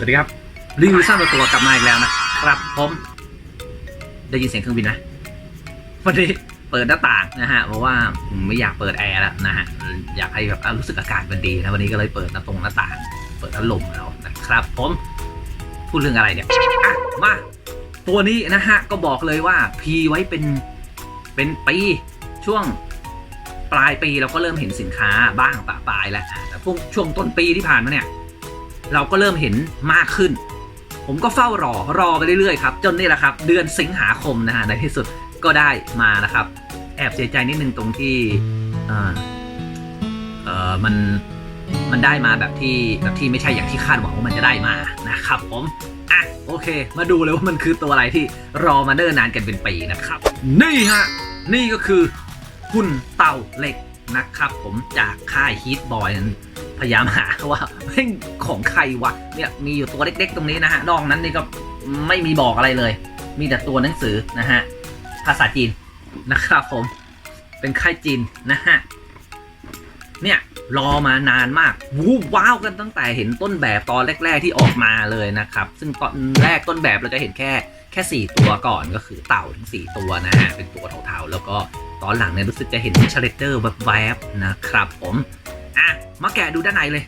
สวัสดีครับรีวิวสร้างตัวกลับมาอีกแล้วนะครับผมได้ยินเสียงเครื่องบินนะวันนี้เปิดหน้าต่างนะฮะเพราะว่าไม่อยากเปิดแอร์แล้วนะฮะอยากให้แบบรู้สึกอากาศมันดีนะวันนี้ก็เลยเปิดหน้าตรงหน้าต่าง เปิดพัดลมเอานะครับผมพูดเรื่องอะไรเนี่ยอะมาตัวนี้นะฮะก็บอกเลยว่าพีไว้เป็นเป็นปีช่วงปลายปีเราก็เริ่มเห็นสินค้าบ้างปะปลายแล้วแต่พวกช่วงต้นปีที่ผ่านมาเนี่ย เราก็เริ่มเห็นมากขึ้น ผมก็เฝ้ารอรอไปเรื่อยๆครับจนนี่แหละครับ เดือนสิงหาคมนะฮะในที่สุดก็ได้มานะครับ แอบเสียใจนิดนึงตรงที่เออเออมันมันได้มาแบบที่แบบที่ไม่ใช่อย่างที่คาดหวังว่ามันจะได้มานะครับ ผมอะโอเค มาดูเลยว่ามันคือตัวอะไรที่รอมาเนิ่นนานกันเป็นปีนะครับ นี่ฮะนี่ก็คือหุ่นเต่าเหล็กนะครับ ผมจากค่ายฮีทบอยนั้น พยายามหาว่าเฮ้ยของใครวะเนี่ยมีอยู่ตัวเล็กๆ ตรงนี้นะฮะนอกนั้นนี่ก็ไม่มีบอกอะไรเลย มีแต่ตัวหนังสือนะฮะภาษาจีนนะครับผม เป็นค่ายจีนนะฮะเนี่ยรอมานานมากวูว้าวกันตั้งแต่เห็นต้นแบบตอนแรก ๆ ที่ออกมาเลยนะครับ ซึ่งตอนแรกต้นแบบเราจะเห็นแค่แค่สี่ตัวก่อนก็คือเต่าทั้งสี่ตัวนะฮะเป็นตัวเทาๆแล้วก็ตอนหลังเนี่ยรู้สึกจะเห็นชาร์เตอร์แบบแวบๆนะครับผม อะมาแกะดูด้านในเลย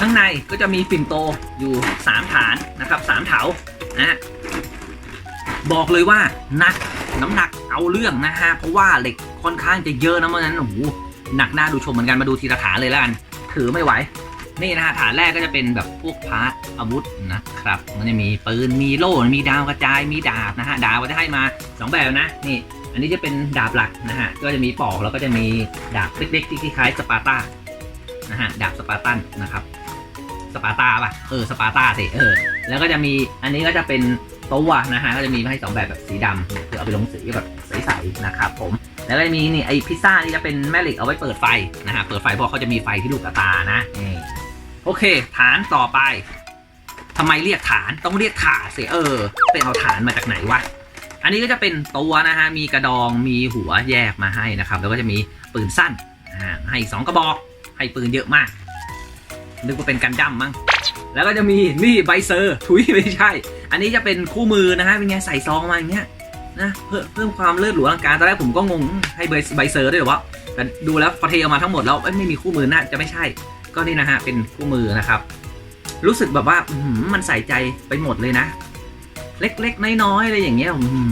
ข้างในก็จะมีปิ่นโตอยู่ 3 ฐานนะครับสามเถานะฮะบอกเลยว่าหนักน้ำหนักเอาเรื่องนะฮะเพราะว่าเหล็กค่อนข้างจะเยอะนะเพราะนั้นโอ้โหหนักหน้าดูชมเหมือนกันมาดูทีละฐานเลยแล้วกันถือไม่ไหวนี่นะฮะฐานแรกก็จะเป็นแบบพวกพาร์ทอาวุธนะครับ มันจะมีปืนมีโล่ มีดาวกระจายมีดาบนะฮะดาบก็จะให้มาสองแบบนะนี่ อันนี้จะเป็นดาบหลักนะฮะก็จะมีปอกแล้วก็จะมีดาบเล็กๆที่คล้ายสปาร์ตา นะฮะดาบสปาร์ตันนะครับสปาร์ตาป่ะเออสปาร์ตาสิเออแล้วก็จะมีอันนี้ก็จะเป็นตัวนะฮะก็จะมีมาให้สองแบบแบบสีดำเนี่ยคือเอาไปลงสีแบบใสๆนะครับผมแล้วก็จะมีนี่ไอพิซซ่านี่จะเป็นแม่เหล็กเอาไว้เปิดไฟนะฮะเปิดไฟเพราะเขาจะมีไฟที่ลูกตานะนี่โอเค ฐานต่อไปทำไมเรียกฐานต้องเรียกขาสิเออไปเอาฐานมาจากไหนวะอันนี้ก็จะเป็นตัวนะฮะมีกระดองมีหัวแยกมาให้นะครับ แล้วก็จะมีปืนสั้นให้สองกระบอก ให้ปืนเยอะมาก นึกว่าเป็นกันดั้มมั้ง แล้วก็จะมีนี่ไบเซอร์ทุยไม่ใช่ อันนี้จะเป็นคู่มือนะฮะ เป็นไงใส่ซองมาอย่างเงี้ยนะเพิ่มเพิ่มความเลือดหลวงอลังการตอนแรกผมก็งงให้ไบเซอร์ด้วยหรอวะแต่ดูแล้วพอเทออกมาทั้งหมดแล้วเอ้ยไม่มีคู่มือน่าจะไม่ใช่ ก็นี่นะฮะเป็นคู่มือนะครับ รู้สึกแบบว่ามันใส่ใจไปหมดเลยนะ เล็กๆน้อยๆอะไรอย่างเงี้ยอื้อหื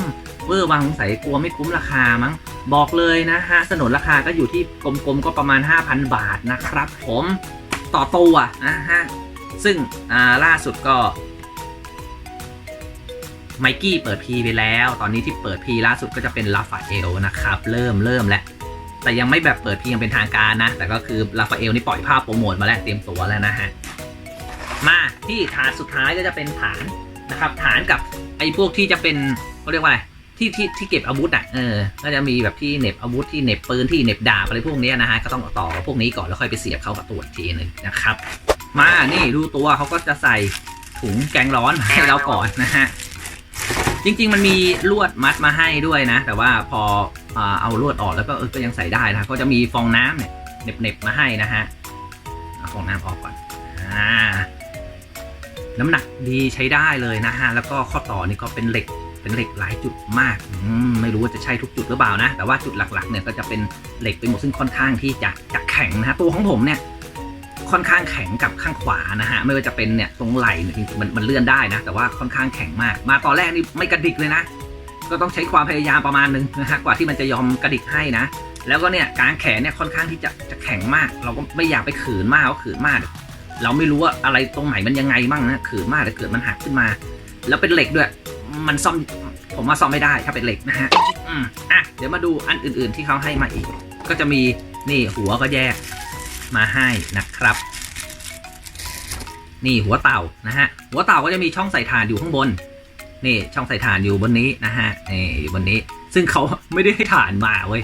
อเวอร์วังใส่กลัวไม่คุ้มราคามั้ง บอกเลยนะฮะสนนราคาก็อยู่ที่กลมๆก็ประมาณ 5,000 บาทนะครับผมต่อตัวนะฮะซึ่งล่าสุดก็ไมกี้เปิดพีไปแล้ว ตอนนี้ที่เปิดพีล่าสุดก็จะเป็นลาฟาเอลนะครับ เริ่มเริ่มแล้ว แต่ยังไม่แบบเปิดพียังเป็นทางการนะ แต่ก็คือลาฟาเอลนี่ปล่อยภาพโปรโมทมาแล้วเตรียมตัวแล้วนะฮะ มาที่ฐานสุดท้ายก็จะเป็นฐานนะครับ ฐานกับไอ้พวกที่จะเป็นเขาเรียกว่าอะไร ที่ที่ที่เก็บอาวุธอะเออก็จะมีแบบที่เหน็บอาวุธที่เหน็บปืนที่เหน็บดาบอะไรพวกนี้นะฮะก็ต้องต่อพวกนี้ก่อนแล้วค่อยไปเสียบเข้ากับตัวทีนึงนะครับ มานี่ดูตัวเขาก็จะใส่ถุงแกงร้อนให้เราก่อนนะฮะจริง ๆ มันมีลวดมัดมาให้ด้วยนะ แต่ว่าพออเอาลวดออกแล้วก็เออก็ยังใส่ได้นะก็จะมีฟองน้ำเนี่ยเน็บๆมาให้นะฮะเอาฟองน้ำออกก่อนอ่าน้ำหนักดีใช้ได้เลยนะฮะ แล้วก็ข้อต่อนี่ก็เป็นเหล็ก เป็นเหล็กหลายจุดมากอืมไม่รู้ว่าจะใช่ทุกจุดหรือเปล่านะ แต่ว่าจุดหลักๆเนี่ยก็จะเป็นเหล็กไปหมดซึ่งค่อนข้างที่จะจะแข็งนะฮะตัวของผมเนี่ยค่อนข้างแข็งกับข้างขวานะฮะไม่ว่าจะเป็นเนี่ยตรงไหล่เนี่ยจริงๆมันมันเลื่อนได้นะ แต่ว่าค่อนข้างแข็งมาก มาตอนแรกนี่ไม่กระดิกเลยนะ ก็ต้องใช้ความพยายามประมาณนึงนะฮะกว่าที่มันจะยอมกระดิกให้นะ แล้วก็เนี่ยกางแขนเนี่ยค่อนข้างที่จะจะแข็งมาก เราก็ไม่อยากไปขืนมากเพราขืนมาก เราไม่รู้ว่าอะไรตรงไหนมันยังไงบ้างนะขืนมากแต่เกิดมันหักขึ้นมา แล้วเป็นเหล็กด้วย มันซ่อมผมว่าซ่อมไม่ได้ถ้าเป็นเหล็กนะฮะอืมอะเดี๋ยวมาดูอันอื่น ๆ ที่เขาให้มาอีก ก็จะมีนี่หัวก็แยกมาให้นะครับ นี่หัวเต่านะฮะหัวเต่าก็จะมีช่องใส่ถ่านอยู่ข้างบน นี่ช่องใส่ถ่านอยู่บนนี้นะฮะนี่อยู่บนนี้ ซึ่งเขาไม่ได้ให้ถ่านมาเว้ย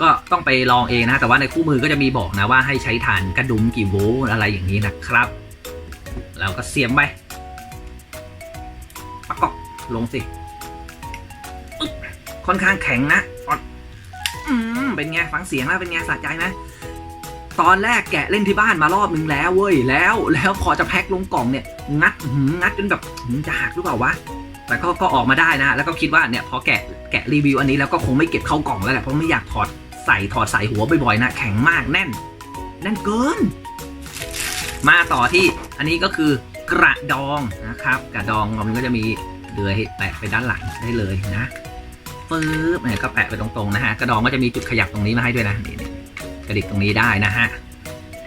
ก็ต้องไปลองเองนะ แต่ว่าในคู่มือก็จะมีบอกนะว่าให้ใช้ฐานกระดุมกี่โวลต์อะไรอย่างนี้นะครับแล้วก็เสียบไป ประกอบลงสิอึ๊บค่อนข้างแข็งนะออดอืมเป็นไงฟังเสียงแล้วเป็นไงสะใจไหมตอนแรกแกะเล่นที่บ้านมารอบนึงแล้วเว้ยแล้วแล้วพอจะแพ็คลงกล่องเนี่ย งัดหืมงัดจนแบบหืมจะหักหรือเปล่าวะแต่ก็ก็ออกมาได้นะ แล้วก็คิดว่าเนี่ยพอแกะแกะรีวิวอันนี้แล้วก็คงไม่เก็บเข้ากล่องแล้วแหละเพราะไม่อยากถอดใส่ถอดใส่หัวบ่อยๆนะแข็งมากแน่น แน่นเกิน มาต่อที่อันนี้ก็คือ กระดองนะครับ กระดองมันก็จะมีเดือยแปะไปด้านหลังได้เลยนะปึ๊บเนี่ยก็แปะไปตรงๆนะฮะกระดองก็จะมีจุดขยับตรงนี้มาให้ด้วยนะนี่กระดิกตรงนี้ได้นะฮะ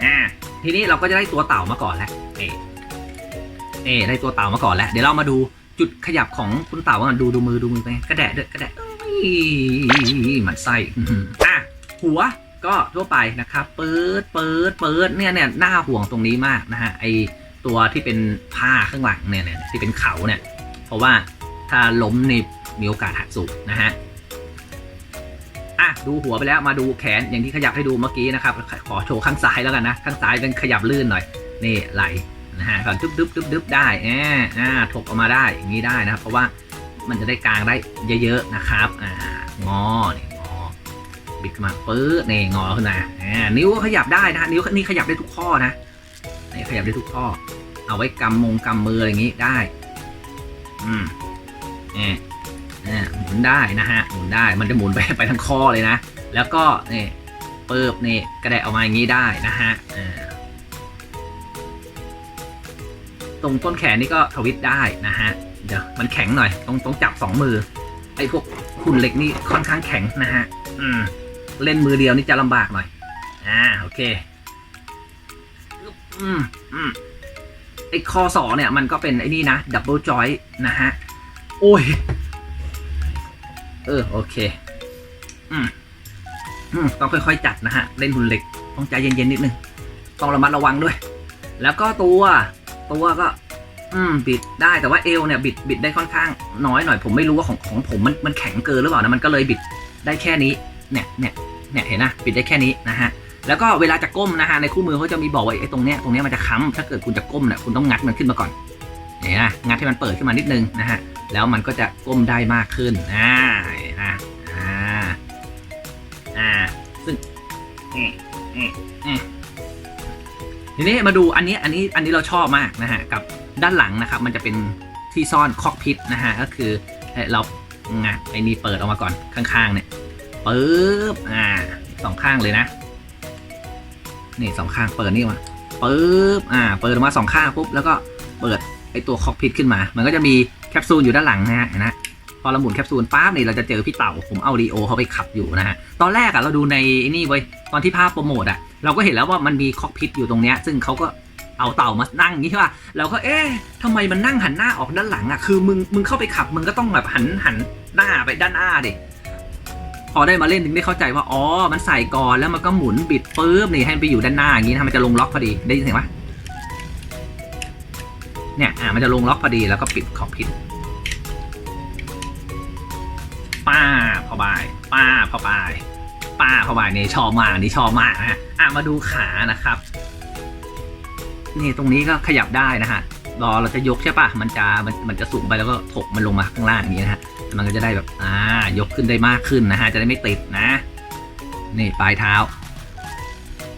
อ่าทีนี้เราก็จะได้ตัวเต่ามาก่อนแล้วเอเอได้ตัวเต่ามาก่อนแล้ว เดี๋ยวเรามาดูจุดขยับของคุณเต่ากันดูดูมือดูมือไปกระแดะด้วยกระแดะอุ้ยหมันไส้อะหัวก็ทั่วไปนะครับเปิดเปิดเปิดเนี่ยเนี่ยน่าห่วงตรงนี้มากนะฮะไอ ตัวที่เป็นผ้าข้างหลังเนี่ยเนี่ยที่เป็นเขาเนี่ย เพราะว่าถ้าล้มนี่มีโอกาสหักสุกนะฮะอะดูหัวไปแล้วมาดูแขนอย่างที่ขยับให้ดูเมื่อกี้นะครับ ขอโชว์ข้างซ้ายแล้วกันนะ ข้างซ้ายเป็นขยับลื่นหน่อย นี่ไหลนะฮะก่อนดึ๊บดึ๊บดึ๊บดึ๊บได้แอ่าถกออกมาได้อย่างนี้ได้นะครับ เพราะว่ามันจะได้กลางได้เยอะๆนะครับอ่างอนี่งอบิดมาปื๊ดนี่งอขึ้นมาอ่านิ้วก็ขยับได้นะนิ้วนี่ขยับได้ทุกข้อนะนี่ขยับได้ทุกข้อ เอาไว้กำมงกำมืออะไรอย่างนี้ได้ อืมเนี่ยเนี่ยหมุนได้นะฮะ หมุนได้ มันจะหมุนไปไปทั้งข้อเลยนะ แล้วก็เนี่ยเปิบนี่กระแดะออกมาอย่างนี้ได้นะฮะตรงต้นแขนนี่ก็ทวิตได้นะฮะ เดี๋ยวมันแข็งหน่อย ต้องต้องจับสองมือ ไอ้พวกหุ่นเหล็กนี่ค่อนข้างแข็งนะฮะ อืม เล่นมือเดียวนี่จะลำบากหน่อย อ่า โอเค อืม อืม อ้คอสอเนี่ยมันก็เป็นไอ้นี่นะดับเบิลจอยนะฮะ โอ้ย เออ โอเค อืมอืมต้องค่อยๆจัดนะฮะ เล่นหุ่นเหล็ก ต้องใจเย็นๆนิดนึง ต้องระมัดระวังด้วย แล้วก็ตัวตัวก็ อืม บิดได้แต่ว่าเอวเนี่ย บิดบิดได้ค่อนข้างน้อยหน่อยผมไม่รู้ว่าของของผมมันมันแข็งเกินหรือเปล่านะมันก็เลยบิดได้แค่นี้ เนี่ยเนี่ยเนี่ยเห็นนะปิดได้แค่นี้นะฮะ แล้วก็เวลาจะก้มนะฮะในคู่มือเขาจะมีบอกว่าไอ้ตรงเนี้ยตรงเนี้ยมันจะค้ำถ้าเกิดคุณจะก้มเนี่ยคุณต้องงัดมันขึ้นมาก่อนเนี่ยนะงัดให้มันเปิดขึ้นมานิดนึงนะฮะแล้วมันก็จะก้มได้มากขึ้นอ่านะอ่าอ่าซึ่งเอะเอะเอะทีนี้มาดูอันนี้อันนี้อันนี้เราชอบมากนะฮะกับด้านหลังนะครับ มันจะเป็นที่ซ่อนคอกพิษนะฮะก็คือเราไงไอ้นี่เปิดออกมาก่อนข้างๆเนี่ยปึ๊บอ่าสองข้างเลยนะ นี่สองข้างเปิดนี่มาปึ๊บอ่าเปิดออกมาสองข้างปุ๊บแล้วก็เปิดไอตัวคอกพิทขึ้นมา มันก็จะมีแคปซูลอยู่ด้านหลังนะฮะเห็นะพอเราหมุนแคปซูลปั๊บนี่เราจะเจอพี่เต่าผมเอาดีโอเขาไปขับอยู่นะฮะตอนแรกอะเราดูในนี่ไว้ยตอนที่ภาพโปรโมทอะเราก็เห็นแล้วว่ามันมีคอกพิทอยู่ตรงเนี้ยซึ่งเขาก็เอาเต่ามานั่งอย่างนี้ใช่ป่ะเราก็เอ๊ะทำไมมันนั่งหันหน้าออกด้านหลังอะคือมึงมึงเข้าไปขับมึงก็ต้องแบบหันหันหน้าไปด้านหน้าดิ อได้มาเล่นถึงได้เข้าใจว่าอ๋อมันใส่ก่อนแล้วมันก็หมุนบิดปุ๊บนี่ให้มันไปอยู่ด้านหน้าอย่างนี้นะมันจะลงล็อกพอดีได้ยินเสียงปะเนี่ยอ่ามันจะลงล็อกพอดีแล้วก็ปิดขอบพิดป้าพอบายป้าพอบายป้าพอบายนี่ชอบมากอันนี่ชอบมากนะฮะอะมาดูขานะครับ นี่ตรงนี้ก็ขยับได้นะฮะรอเราจะยกใช่ปะมันจะมันมันจะสูงไปแล้วก็ถกมันลงมาข้างล่างอย่างนี้นะฮะ มันก็จะได้แบบอ่ายกขึ้นได้มากขึ้นนะฮะจะได้ไม่ติดนะ นี่ปลายเท้า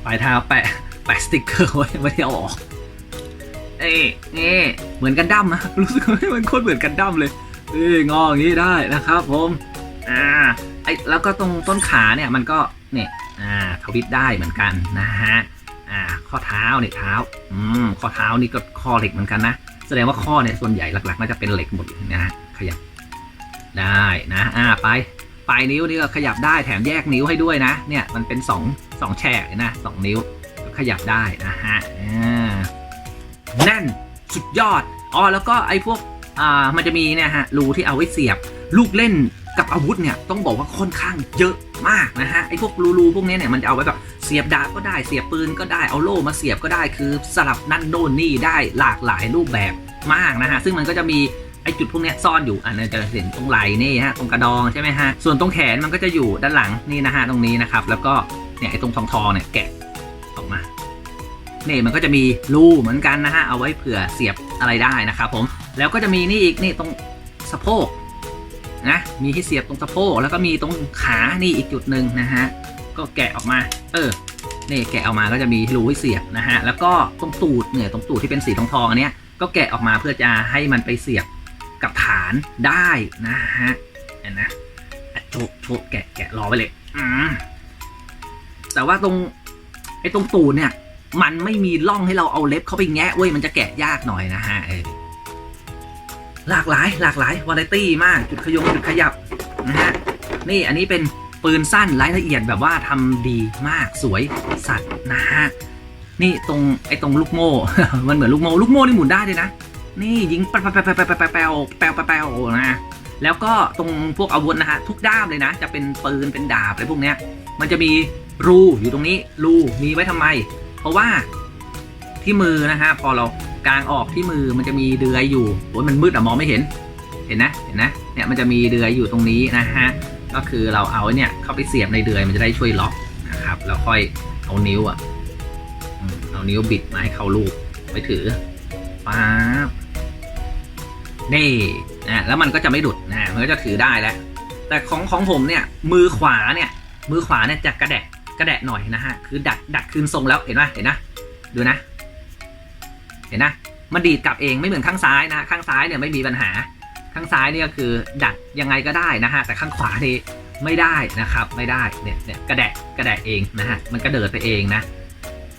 ปลายเท้าแปะแปะสติกเกอร์ไว้ไม่ได้เอาออกเอ้นี่เหมือนกันดั้มนะรู้สึกว่ามันโคตรเหมือนกันดั้มเลยเอ้งออย่างนี้ได้นะครับผมอ่าไอแล้วก็ตรงต้นขาเนี่ยมันก็เนี่ยอ่าทวิตได้เหมือนกันนะฮะอ่าข้อเท้าเนี่ยเท้าอืมข้อเท้านี่ก็ข้อเหล็กเหมือนกันนะแสดงว่าข้อเนี่ยส่วนใหญ่หลักๆน่าจะเป็นเหล็กหมดนะฮะขยับ ได้นะอ่าไปปลายนิ้วนี่ก็ขยับได้แถมแยกนิ้วให้ด้วยนะ เนี่ยมันเป็นสองสองแฉกนะสองนิ้วก็ขยับได้นะฮะอ่าแน่นสุดยอดอ๋อแล้วก็ไอ้พวกอ่ามันจะมีเนี่ยฮะรูที่เอาไว้เสียบ ลูกเล่นกับอาวุธเนี่ยต้องบอกว่าค่อนข้างเยอะมากนะฮะไอ้พวกรูๆพวกนี้เนี่ยมันจะเอาไว้แบบเสียบดาบก็ได้เสียบปืนก็ได้เอาโล่มาเสียบก็ได้คือสลับนั่นโน่นนี่ได้หลากหลายรูปแบบมากนะฮะซึ่งมันก็จะมี อจุดพวกนี้ซ่อนอยู่อันนี้จะเห็นตรงไหล่นี่ฮะตรงกระดองใช่ไหมฮะส่วนตรงแขนมันก็จะอยู่ด้านหลังนี่นะฮะตรงนี้นะครับแล้วก็เนี่ยไอตรงทองทองเนี่ยแกะออกมานี่มันก็จะมีรูเหมือนกันนะฮะเอาไว้เผื่อเสียบอะไรได้นะครับผมแล้วก็จะมีนี่อีกนี่ตรงสะโพกนะมีที่เสียบตรงสะโพกแล้วก็มีตรงขานี่อีกจุดหนึ่งนะฮะก็แกะออกมา เออนี่แกะออกมาก็จะมีรูให้เสียบนะฮะแล้วก็ตรงตูดเนี่ยตรงตูดที่เป็นสีทองทองอันเนี้ยก็แกะออกมาเพื่อจะให้มันไปเสียบ กับฐานได้นะฮะเห็นนะโชว์โชว์แกะแกะรอไว้เลยแต่ว่าตรงไอ้ตรงตูดเนี่ย มันไม่มีร่องให้เราเอาเล็บเข้าไปแงะเว้ยมันจะแกะยากหน่อยนะฮะเออหลากหลาย หลากหลายวาไรตี้มากจุดขยงจุดขยับนะฮะนี่อันนี้เป็นปืนสั้นรายละเอียดแบบว่าทำดีมากสวยสัตว์นะฮะนี่ตรงไอ้ตรงลูกโม่ มันเหมือนลูกโม่ลูกโม่นี่หมุนได้เลยนะ นี่ยิงแป๊วแป๊วแป๊วแป๊วแป๊วแป๊วแป๊วแป๊วแป๊วนะแล้วก็ตรงพวกอาวุธนะฮะทุกด้ามเลยนะ จะเป็นปืนเป็นดาบอะไรพวกเนี้ย มันจะมีรูอยู่ตรงนี้รูมีไว้ทำไม เพราะว่าที่มือนะฮะพอเรากางออกที่มือมันจะมีเดือยอยู่โอ้ยมันมืดอะมองไม่เห็น เห็นนะเห็นนะเนี่ยมันจะมีเดือยอยู่ตรงนี้นะฮะก็คือเราเอาเนี่ยเข้าไปเสียบในเดือยมันจะได้ช่วยล็อกนะครับ แล้วค่อยเอานิ้วอะเอานิ้วบิดมาให้เข้าลูกไปถือป๊าบ นี่นะแล้วมันก็จะไม่ดุดนะมันก็จะถือได้แล้ว แต่ของของผมเนี่ยมือขวาเนี่ยมือขวาเนี่ยจะกระแดะกระแดะหน่อยนะฮะคือดัดดัดคืนทรงแล้วเห็นไหมเห็นนะดูนะ เห็นนะมันดีดกลับเองไม่เหมือนข้างซ้ายนะข้างซ้ายเนี่ยไม่มีปัญหา ข้างซ้ายเนี่ยก็คือดัดยังไงก็ได้นะฮะแต่ข้างขวานี่ไม่ได้นะครับ ไม่ได้เนี่ยเนี่ยกระแดะกระแดะเองนะฮะมันกระเดิดไปเองนะ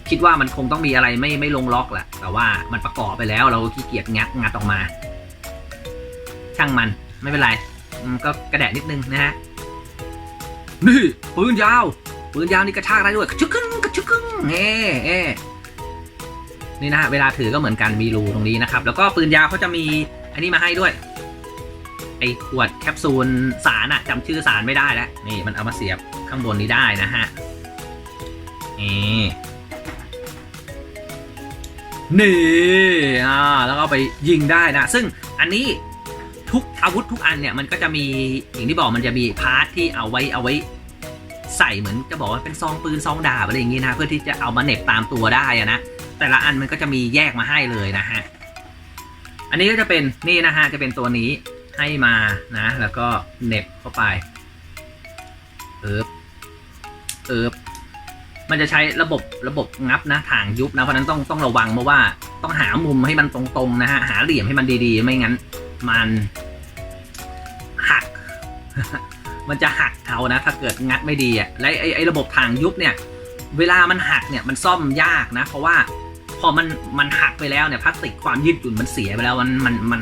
คิดว่ามันคงต้องมีอะไรไม่ไม่ลงล็อกแหละแต่ว่ามันประกอบไปแล้วเราขี้เกียจงัดงัดออกมา ช่างมันไม่เป็นไรก็กระแดะนิดนึงนะฮะนี่ปืนยาวปืนยาวนี่กระชากได้ด้วยกระชึกกึ้งกระชึกกึ้งเอ๊ะเอ๊นี่นะฮะเวลาถือก็เหมือนกันมีรูตรงนี้นะครับ แล้วก็ปืนยาวเขาจะมีอันนี้มาให้ด้วย ไอขวดแคปซูลสารอะจำชื่อสารไม่ได้แล้วนี่มันเอามาเสียบข้างบนนี้ได้นะฮะนี่นี่อ่าแล้วก็ไปยิงได้นะ ซึ่งอันนี้ ทุกอาวุธทุกอันเนี่ยมันก็จะมีอย่างที่บอกมันจะมีพาร์ทที่เอาไว้เอาไว้ใส่เหมือนจะบอกว่าเป็นซองปืนซองดาบอะไรอย่างงี้นะเพื่อที่จะเอามาเน็บตามตัวได้นะแต่ละอันมันก็จะมีแยกมาให้เลยนะฮะอันนี้ก็จะเป็นนี่นะฮะจะเป็นตัวนี้ให้มานะ แล้วก็เน็บเข้าไปเอิบเอิบมันจะใช้ระบบระบบงับนะถางยุบนะเพราะฉะนั้นต้องต้องระวังเพราะว่าต้องหามุมให้มันตรงๆนะฮะหาเหลี่ยมให้มันดีๆ ไม่งั้น มันหัก มันจะหักเอานะ ถ้าเกิดงัดไม่ดีอะและไอ้ไอ้ระบบทางยุบเนี่ย เวลามันหักเนี่ยมันซ่อมยากนะ เพราะว่าพอมันมันหักไปแล้วเนี่ยพลาสติกความยืดหยุ่นมันเสียไปแล้วมันมันมัน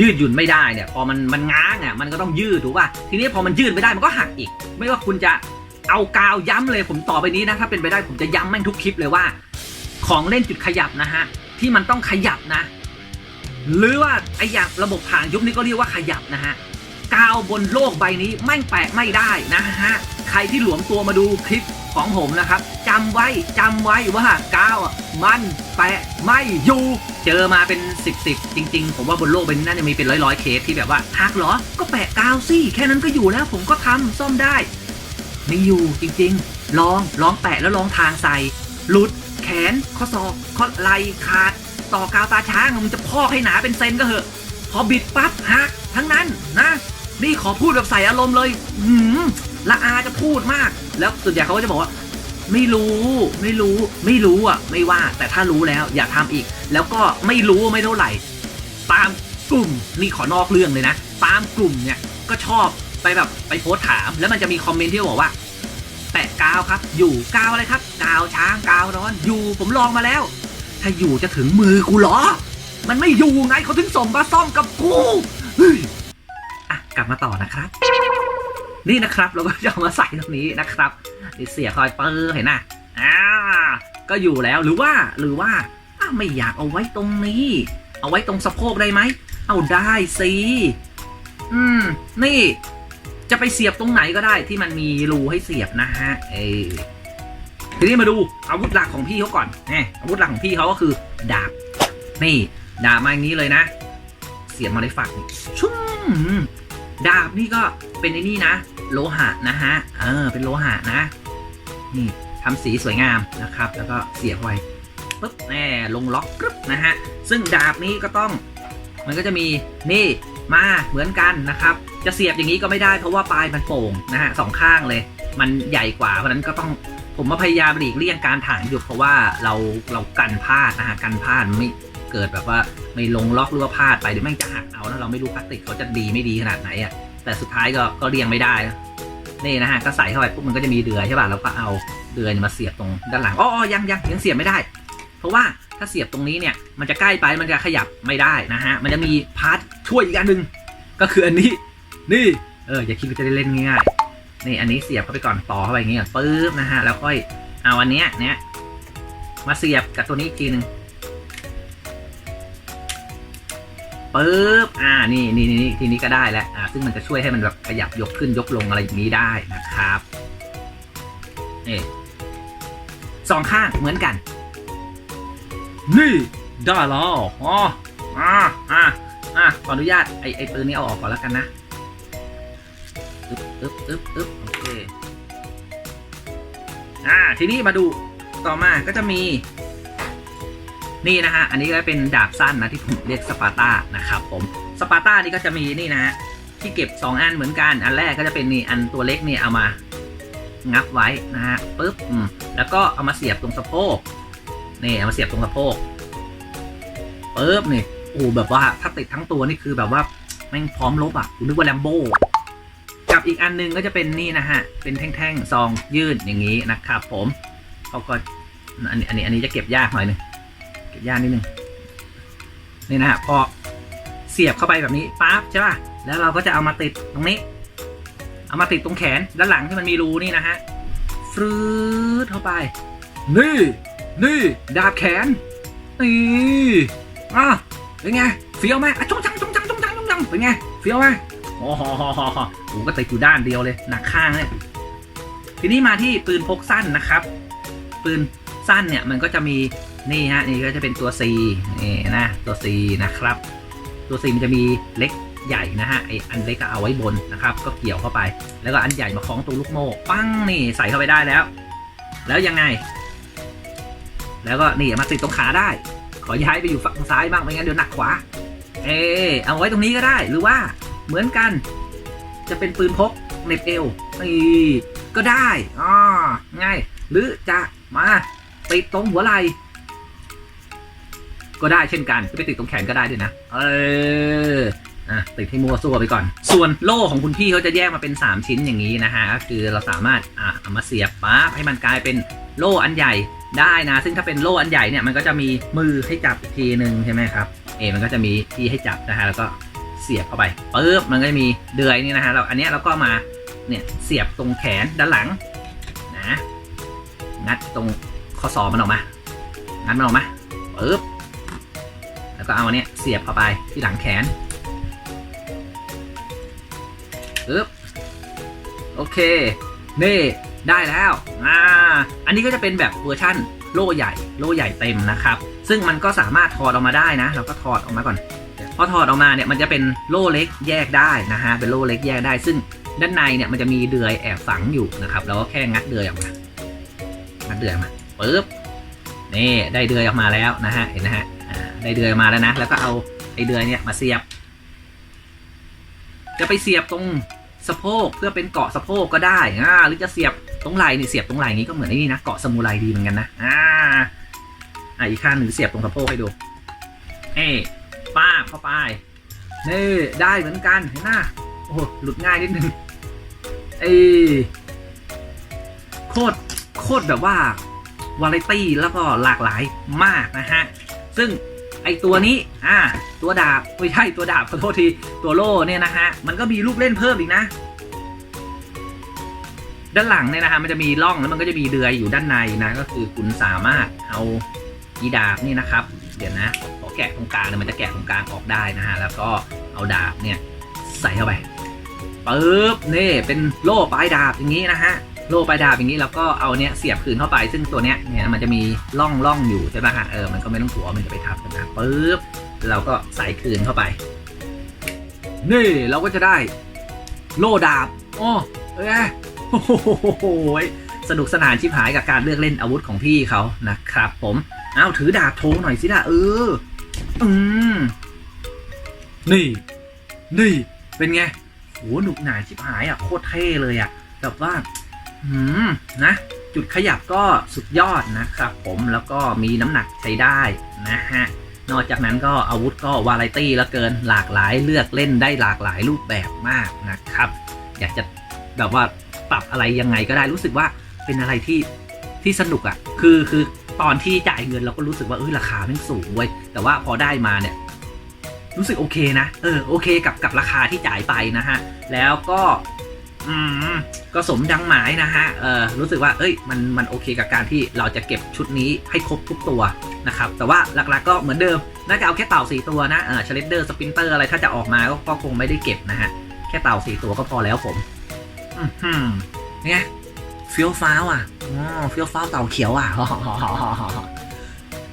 ยืดหยุ่นไม่ได้เนี่ย พอมันมันง้างอะมันก็ต้องยืดถูกป่ะทีนี้พอมันยืดไม่ได้มันก็หักอีก ไม่ว่าคุณจะเอากาวย้ำเลยผมต่อไปนี้นะถ้าเป็นไปได้ผมจะย้ำแม่งทุกคลิปเลยว่า ของเล่นจุดขยับนะฮะที่มันต้องขยับนะ หรือว่าไอ้อย่างระบบผ่านยุบนี่ก็เรียกว่าขยับนะฮะกาวบนโลกใบนี้แม่แปะไม่ได้นะฮะใครที่หลวมตัวมาดูคลิปของผมนะครับจำไว้จำไว้ว่ากาวมันแปะไม่อยู่เจอมาเป็นสิบสิบจริง ๆ ผมว่าบนโลกใบนี้น่าจะมีเป็นร้อยร้อยๆเคสที่แบบว่าหักเหรอ ก็แปะกาวสิแค่นั้นก็อยู่แล้วผมก็ทำซ่อมได้ไม่อยู่จริง ๆ ลองลองแปะแล้วลองทางใส่หลุด แขนข้อศอกข้อไหล่ขาด ต่อกาวตาช้างมึงจะพอกให้หนาเป็นเซนก็เหอะ พอบิดปั๊บหักทั้งนั้นนะ นี่ขอพูดแบบใส่อารมณ์เลยหืมละอาจะพูดมาก แล้วส่วนใหญ่เขาก็จะบอกว่า ไม่รู้ ไม่รู้ ไม่รู้อะ ไม่ว่าแต่ถ้ารู้แล้วอย่าทำอีก แล้วก็ไม่รู้ไม่เท่าไหร่ ตามกลุ่มนี่ขอนอกเรื่องเลยนะ ตามกลุ่มเนี่ยก็ชอบไปแบบไปโพสถาม แล้วมันจะมีคอมเมนต์ที่บอกว่าแปะกาวครับ อยู่กาวอะไรครับ กาวช้างกาวร้อน อยู่ผมลองมาแล้ว ถ้าอยู่จะถึงมือกูเหรอ มันไม่อยู่ไงเขาถึงส่งมาซ่อมกับกูอะกลับมาต่อนะครับ นี่นะครับเราก็จะเอามาใส่ตรงนี้นะครับเสียคอยเปอร์เห็นนะอ่าก็อยู่แล้วหรือว่าหรือว่าอ้าไม่อยากเอาไว้ตรงนี้ เอาไว้ตรงสะโพกได้ไหม เอาได้สิอืม นี่ จะไปเสียบตรงไหนก็ได้ที่มันมีรูให้เสียบนะฮะ เออ ทีนี้มาดูอาวุธหลักของพี่เขาก่อนนี่อาวุธหลักของพี่เขาก็คือดาบ นี่ดาบมาอย่างนี้เลยนะ เสียบมาในฝักนี่ชุ่มดาบนี่ก็เป็นไอ้นี่นะ โลหะนะฮะ เออ เป็นโลหะนะ นี่ทำสีสวยงามนะครับ แล้วก็เสียบไว้ปุ๊บแน่ลงล็อกปึ๊บนะฮะ ซึ่งดาบนี้ก็ต้อง มันก็จะมีนี่มาเหมือนกันนะครับ จะเสียบอย่างนี้ก็ไม่ได้เพราะว่าปลายมันโป่งนะฮะสองข้างเลย มันใหญ่กว่าเพราะนั้นก็ต้อง ผมมาพยายามหลีกเลี่ยงการถ่ายอยู่เพราะว่าเราเรากันพลาดนะฮะกันพลาดไม่เกิดแบบว่าไม่ลงล็อกหรือว่าพลาดไปเดี๋ยวแม่งจะหักเอานะเราไม่รู้พลาสติกเขาจะดีไม่ดีขนาดไหนอะแต่สุดท้ายก็ก็เลี่ยงไม่ได้นี่นะฮะก็ใส่เข้าไปปุ๊บมันก็จะมีเดือยใช่ป่ะเราก็เอาเดือยมาเสียบตรงด้านหลังอ๋อยังยังยังเสียบไม่ได้ เพราะว่าถ้าเสียบตรงนี้เนี่ยมันจะใกล้ไปมันจะขยับไม่ได้นะฮะมันจะมีพาร์ทช่วยอีกอันหนึ่งก็คืออันนี้นี่เอออย่าคิดว่าจะได้เล่นง่าย นี่อันนี้เสียบเข้าไปก่อนต่อเข้าไปอย่างงี้ก่อนปึ๊บนะฮะแล้วค่อยเอาอันเนี้ยเนี้ยมาเสียบกับตัวนี้อีกทีหนึ่งปึ๊บอ่านี่นี่นี่ทีนี้ก็ได้แล้วอ่าซึ่งมันจะช่วยให้มันแบบขยับยกขึ้นยกลงอะไรอย่างนี้ได้นะครับนี่สองข้างเหมือนกัน นี่ได้แล้วอ๋ออ่าอ่าอะขออนุญาตไอไอปืนนี้เอาออกก่อนแล้วกันนะ อึ๊บอึ๊บอึ๊บอึ๊บโอเค อ่า ทีนี้มาดูต่อมาก็จะมี นี่นะฮะ อันนี้ก็เป็นดาบสั้นนะที่ผมเรียกสปาร์ตานะครับผม สปาร์ตานี่ก็จะมีนี่นะฮะที่เก็บ 2 อันเหมือนกัน อันแรกก็จะเป็นนี่อันตัวเล็กเนี่ยเอามางับไว้นะฮะปึ๊บแล้วก็เอามาเสียบตรงสะโพกนี่เอามาเสียบตรงสะโพกปึ๊บนี่โอ้แบบว่าถ้าติดทั้งตัวนี่คือแบบว่าแม่งพร้อมลบอะคุณนึกว่าแลมโบ้ กับอีกอันหนึงก็จะเป็นนี่นะฮะ เป็นแท่งๆซองยืดอย่างนี้นะครับผมเขาก็อันนี้อันนี้อันนี้จะเก็บยากหน่อยนึงเก็บยากนิดนึงนี่นะฮะพอเสียบเข้าไปแบบนี้ปั๊บใช่ป่ะแล้วเราก็จะเอามาติดตรงนี้ เอามาติดตรงแขนด้านหลังที่มันมีรูนี่นะฮะฟรืดเข้าไป นี่ นี่ดาบแขนนี่อะเป็นไงเฟี้ยวไหมอะจงจังจงจังจงจังจงจังเป็นไงเฟี้ยวไหมโอ้โห โอ้ก็ติดอยู่ด้านเดียวเลยหนักข้างเลยทีนี้มาที่ปืนพกสั้นนะครับ ปืนสั้นเนี่ยมันก็จะมีนี่ฮะนี่ก็จะเป็นตัว C นี่นะตัว C นะครับ ตัว C มันจะมีเล็กใหญ่นะฮะไออันเล็กก็เอาไว้บนนะครับ ก็เกี่ยวเข้าไป แล้วก็อันใหญ่มาคล้องตัวลูกโม่ปั้งนี่ใส่เข้าไปได้แล้ว แล้วยังไง แล้วก็นี่มาติดตรงขาได้ ขอย้ายไปอยู่ฝั่งซ้ายบ้างไม่งั้นเดี๋ยวหนักขวาเออเอาไว้ตรงนี้ก็ได้หรือว่าเหมือนกัน จะเป็นปืนพกเน็บเอวนี่ก็ได้อ่าง่าย หรือจะมาติดตรงหัวไหล่ก็ได้เช่นกันจะไปติดตรงแขนก็ได้ด้วยนะ เอออะติดให้มัวซั่วไปก่อน ส่วนโล่ของคุณพี่เขาจะแยกมาเป็น 3 ชิ้นอย่างนี้นะฮะก็คือเราสามารถอะเอามาเสียบปั๊บให้มันกลายเป็นโล่อันใหญ่ได้นะ ซึ่งถ้าเป็นโล่อันใหญ่เนี่ยมันก็จะมีมือให้จับอีกทีหนึ่งใช่ไหมครับเอมันก็จะมีที่ให้จับนะฮะแล้วก็ สียบเข้าไปปึ๊บมันก็จะมีเดือยนี่นะฮะเราอันนี้เราก็มาเนี่ยเสียบตรงแขนด้านหลังนะงัดตรงข้อศอกมันออกมา งัดมันออกมาปึ๊บแล้วก็เอาอันเนี้ยเสียบเข้าไปที่หลังแขนปึ๊บโอเคนี่ได้แล้วอ่าอันนี้ก็จะเป็นแบบเวอร์ชั่นโล่ใหญ่โล่ใหญ่เต็มนะครับ ซึ่งมันก็สามารถถอดออกมาได้นะ เราก็ถอดออกมาก่อน อถอดออกมาเนี่ยมันจะเป็นโล่เล็กแยกได้นะฮะเป็นโล่เล็กแยกได้ ซึ่งด้านในเนี่ยมันจะมีเดือยแอบฝังอยู่นะครับเราก็แค่งัดเดือยออกมางัดเดือยออกมาปึ๊บนี่ได้เดือยออกมาแล้วนะฮะเห็นนะฮะได้เดือยมาแล้วนะแล้วก็เอาไอ้เดือยเนี่ยมาเสียบ จะไปเสียบตรงสะโพกเพื่อเป็นเกาะสะโพกก็ได้อ่าหรือจะเสียบตรงไหล่นี่เสียบตรงไหล่นี้ก็เหมือนไอ้นี่นะเกาะสมุไรดีเหมือนกันนะอ่าอะอีกข้างหนึ่งเสียบตรงสะโพกให้ดูเอ้ ป้าบเข้าไปนี่ได้เหมือนกันเห็นหน้าโอ้หลุดง่ายนิดนึงเอ้โคตรโคตรแบบว่าวาไรตี้แล้วก็หลากหลายมากนะฮะ ซึ่งไอตัวนี้ อ่า ตัวดาบไม่ใช่ตัวดาบขอโทษที ตัวโล่เนี่ยนะฮะ มันก็มีลูกเล่นเพิ่มอีกนะ ด้านหลังเนี่ยนะฮะ มันจะมีร่องแล้วมันก็จะมีเดือยอยู่ด้านในนะ ก็คือคุณสามารถเอาอีดาบนี่นะครับ เดี๋ยวนะ แกะตรงกลางเนี่ยมันจะแกะตรงกลางออกได้นะฮะแล้วก็เอาดาบเนี่ยใส่เข้าไปปึ๊บนี่เป็นโล่ปลายดาบอย่างนี้นะฮะโล่ปลายดาบอย่างนี้แล้วก็เอาเนี้ยเสียบคืนเข้าไป ซึ่งตัวเนี้ยเนี่ยมันจะมีร่องร่องอยู่ใช่ป่ะฮะเออมันก็ไม่ต้องกลัวมันจะไปทับกันนะปึ๊บเราก็ใส่คืนเข้าไป นี่เราก็จะได้โล่ดาบอ๋อเอ้ยโอ้โหสนุกสนานชิบหายกับการเลือกเล่นอาวุธของพี่เขานะครับผม เอาถือดาบโชว์หน่อยสิล่ะเออ อืมนี่ นี่ เป็นไงโหหนุกหนาชิบหายอะ โคตรเท่เลยอะ แบบว่า อืม นะ จุดขยับก็สุดยอดนะครับผม แล้วก็มีน้ำหนักใช้ได้นะฮะ นอกจากนั้นก็อาวุธก็วาไรตี้ล้วเกิน หลากหลายเลือกเล่นได้หลากหลายรูปแบบมากนะครับ อยากจะแบบว่าปรับอะไรยังไงก็ได้รู้สึกว่าเป็นอะไรที่ ที่สนุกอะ่ะคือคือตอนที่จ่ายเงินเราก็รู้สึกว่าเออราคามันสูงเว้ยแต่ว่าพอได้มาเนี่ย รู้สึกโอเคนะเออโอเคกับกับราคาที่จ่ายไปนะฮะแล้วก็อืมก็สมดังหมายนะฮะเออรู้สึกว่าเอ้ยมันมันโอเคกับการที่เราจะเก็บชุดนี้ให้ครบทุกตัวนะครับแต่ว่าหลักๆก็เหมือนเดิมน่าจะเอาแค่เต่าสี่ตัวนะเออชเลดเดอร์สปินเตอร์อะไรถ้าจะออกมาก็คงไม่ได้เก็บนะฮะแค่เต่าสี่ตัวก็พอแล้วผม อืมฮึเนี่ย เฟี้ยวฟ้าวอะอ๋อเฟี้ยวฟ้าวเต่าเขียวอะ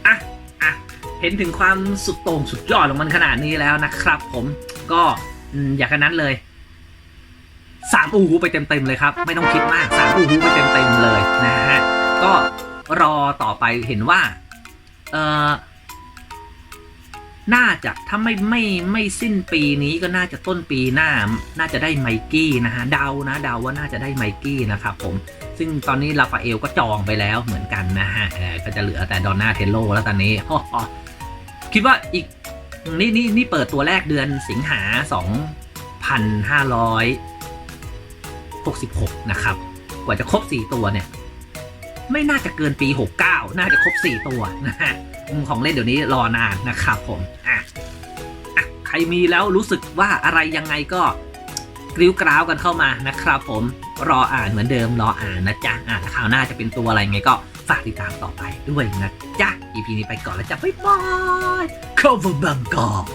อะอะเห็นถึงความสุดโต่งสุดยอดของมันขนาดนี้แล้วนะครับ ผมก็อยากกันนั้นเลยสามอูฮูไปเต็มๆเลยครับ ไม่ต้องคิดมากสามอูฮูไปเต็มๆเลยนะฮะก็รอต่อไปเห็นว่าเออน่าจะถ้าไม่ไม่ไม่สิ้นปีนี้ก็น่าจะต้นปีหน้า น่าจะได้ไมกี้นะฮะเดานะเดาว่าน่าจะได้ไมกี้นะครับผม ซึ่งตอนนี้ลาฟาเอลก็จองไปแล้วเหมือนกันนะฮะก็จะเหลือแต่ดอนนาเทโลแล้วตอนนี้คิดว่าอีกนี่นี่นี่เปิดตัวแรกเดือนสิงหาสองพันห้าร้อยหกสิบหกนะครับ กว่าจะครบสี่ตัวเนี่ย ไม่น่าจะเกินปีหกเก้าน่าจะครบสี่ตัวนะฮะของเล่นเดี๋ยวนี้รอนานนะครับผมอะอะใครมีแล้วรู้สึกว่าอะไรยังไงก็ กริ้วกร้าวกันเข้ามานะครับผมรออ่านเหมือนเดิมรออ่านนะจ๊ะอ่านข่าวหน้าจะเป็นตัวอะไรไงก็ฝากติดตามต่อไปด้วยนะจ๊ะ EP นี้ไปก่อนแล้วจ้ะบ๊ายบาย cover บังกอก